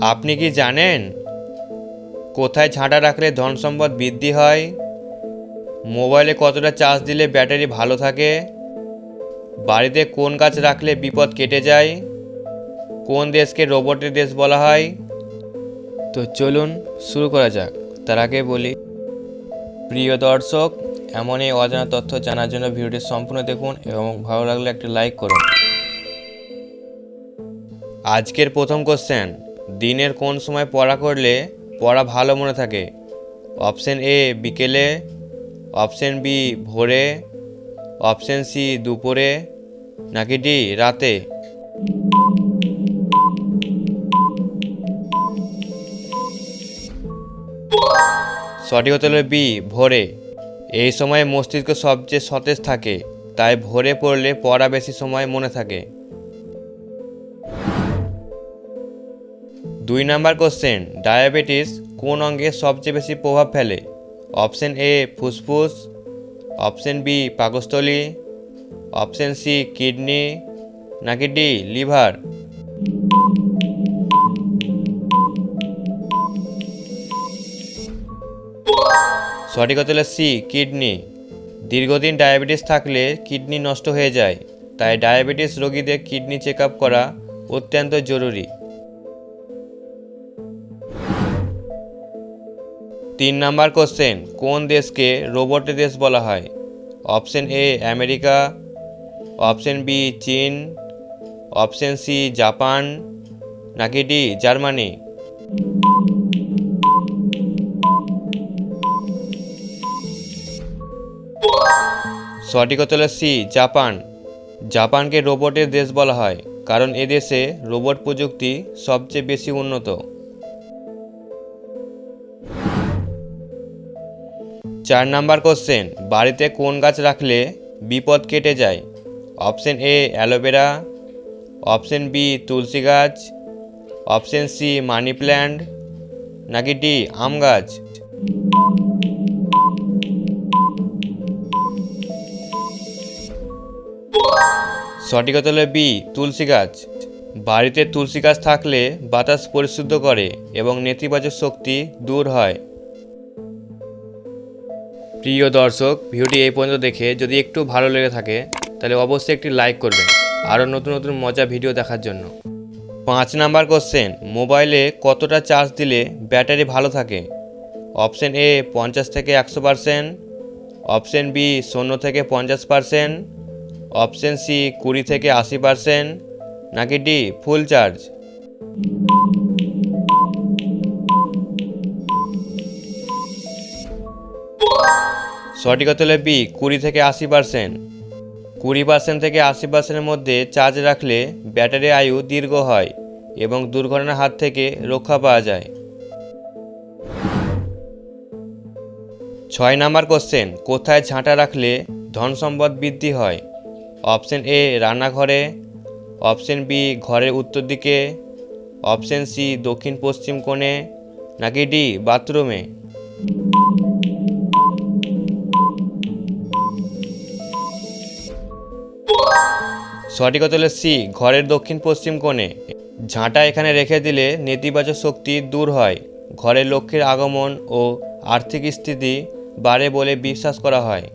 আপনি কি জানেন? কোথায় ঝাঁটা রাখলে ধন সম্পদ বৃদ্ধি হয়? মোবাইলে কতটা চার্জ দিলে ব্যাটারি ভালো থাকে? বাড়িতে কোন গাছ রাখলে বিপদ কেটে যায়? কোন দেশকে রোবটের দেশ বলা হয়? তো চলুন শুরু করা যাক। তার আগে বলি, প্রিয় দর্শক এমন এই অজানা তথ্য জানার জন্য ভিডিওটি সম্পূর্ণ দেখুন এবং ভালো লাগলে একটি লাইক করুন। আজকের প্রথম কোশ্চেন দিনের কোন সময় পড়া করলে পড়া ভালো মনে থাকে? অপশন এ বিকেলে। অপশন বি ভোরে। অপশন সি দুপুরে। নাকি ডি রাতে? সঠিক হতে বি ভোরে। এই সময় মস্তিষ্ক সবচেয়ে সতেজ থাকে, তাই ভোরে পড়লে পড়া বেশি সময় মনে থাকে। দুই নাম্বার কোশ্চেন ডায়াবেটিস কোন অঙ্গে সবচেয়ে বেশি প্রভাব ফেলে? অপশন এ ফুসফুস অপশন বি পাকস্থলী অপশন সি কিডনি নাকি ডি লিভার সঠিক হলো সি কিডনি দীর্ঘদিন ডায়াবেটিস থাকলে কিডনি নষ্ট হয়ে যায়, তাই ডায়াবেটিস রোগীদের কিডনি চেক করা অত্যন্ত জরুরি। তিন নাম্বার কোশ্চেন, কোন দেশকে রোবটের দেশ বলা হয়? Option A, America, option B, চীন, অপশন সি, জাপান, নাকি ডি, জার্মানি? সঠিক হলো সি, জাপান। জাপানকে রোবটের দেশ বলা হয়, কারণ এদেশে রোবট প্রযুক্তি সবচেয়ে বেশি উন্নত। চার নাম্বার কোশ্চেন বাড়িতে কোন গাছ রাখলে বিপদ কেটে যায়? Option A aloe vera option B তুলসী গাছ অপশন সি মানি প্ল্যান্ট নাকি ডি আম গাছ? সঠিক হলো বি তুলসী গাছ। বাড়িতে তুলসী গাছ থাকলে বাতাস পরিশুদ্ধ করে এবং নেতিবাচক শক্তি দূর হয়। প্রিয় দর্শক, ভিডিওটি এই পর্যন্ত দেখে যদি একটু ভালো লেগে থাকে, তাহলে অবশ্যই একটি লাইক করবেন। আরও নতুন নতুন মজা ভিডিও দেখার জন্য। পাঁচ নাম্বার কোশ্চেন, মোবাইলে কতটা চার্জ দিলে ব্যাটারি ভালো থাকে? অপশন এ, পঞ্চাশ থেকে একশো পারসেন্ট। অপশন বি, শূন্য থেকে পঞ্চাশ পারসেন্ট। অপশন সি, কুড়ি থেকে আশি পারসেন্ট। নাকি ডি, ফুল চার্জ? সঠিক হতে হলে বি কুড়ি থেকে আশি পার্সেন্ট কুড়ি পার্সেন্ট থেকে আশি পার্সেন্টের মধ্যে চার্জ রাখলে ব্যাটারি আয়ু দীর্ঘ হয় এবং দুর্ঘটনার হাত থেকে রক্ষা পাওয়া যায়। ছয় নাম্বার কোশ্চেন কোথায় ঝাঁটা রাখলে ধন সম্পদ বৃদ্ধি হয়? অপশন এ রান্নাঘরে। অপশন বি ঘরের উত্তর দিকে। অপশন সি দক্ষিণ পশ্চিম কোণে। নাকি ডি বাথরুমে সঠিক হতে সি, ঘরের দক্ষিণ পশ্চিম কোণে। ঝাঁটা এখানে রেখে দিলে নেতিবাচক শক্তি দূর হয়। ঘরের লক্ষ্মীর আগমন ও আর্থিক স্থিতি বাড়ে বলে বিশ্বাস করা হয়।